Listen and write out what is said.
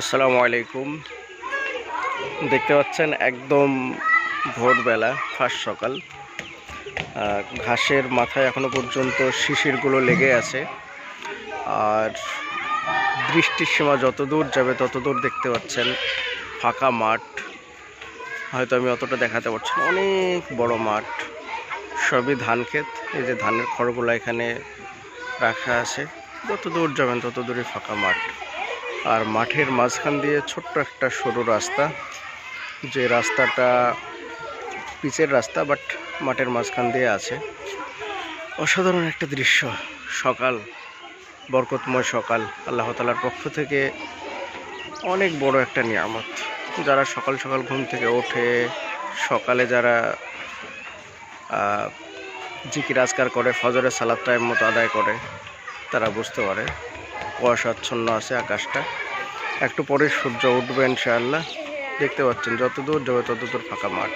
আসসালামু আলাইকুম। দেখতে পাচ্ছেন একদম ভোরবেলা, ফার্স্ট সকাল। ঘাসের মাথায় এখনও পর্যন্ত শিশিরগুলো লেগে আছে। আর বৃষ্টির সীমা যত দূর যাবে তত দূর দেখতে পাচ্ছেন ফাঁকা মাঠ। হয়তো আমি অতটা দেখাতে পারছি না, অনেক বড় মাঠ। সবই ধান ক্ষেত, এই যে ধানের খড়গুলো এখানে রাখা আছে। যত দূর যাবেন তত দূরই ফাঁকা মাঠ। আর মাঠের মাঝখান দিয়ে ছোট্ট একটা সরু রাস্তা। যে রাস্তাটা পিচের রাস্তা বাট মাঠের মাঝখান দিয়ে আছে। অসাধারণ একটা দৃশ্য। সকাল, বরকতময় সকাল। আল্লাহ তালার পক্ষ থেকে অনেক বড় একটা নিয়ামত। যারা সকাল সকাল ঘুম থেকে ওঠে, সকালে যারা জিকির আজকার করে, ফজরের সালাদ টাইম মতো আদায় করে, তারা বুঝতে পারে কুয়াশাচ্ছন্ন আছে আকাশটা। একটু পরে সূর্য উঠবে ইনশাআল্লাহ। দেখতে পাচ্ছেন যত দূর যাবে তত দূর ফাঁকা মাঠ।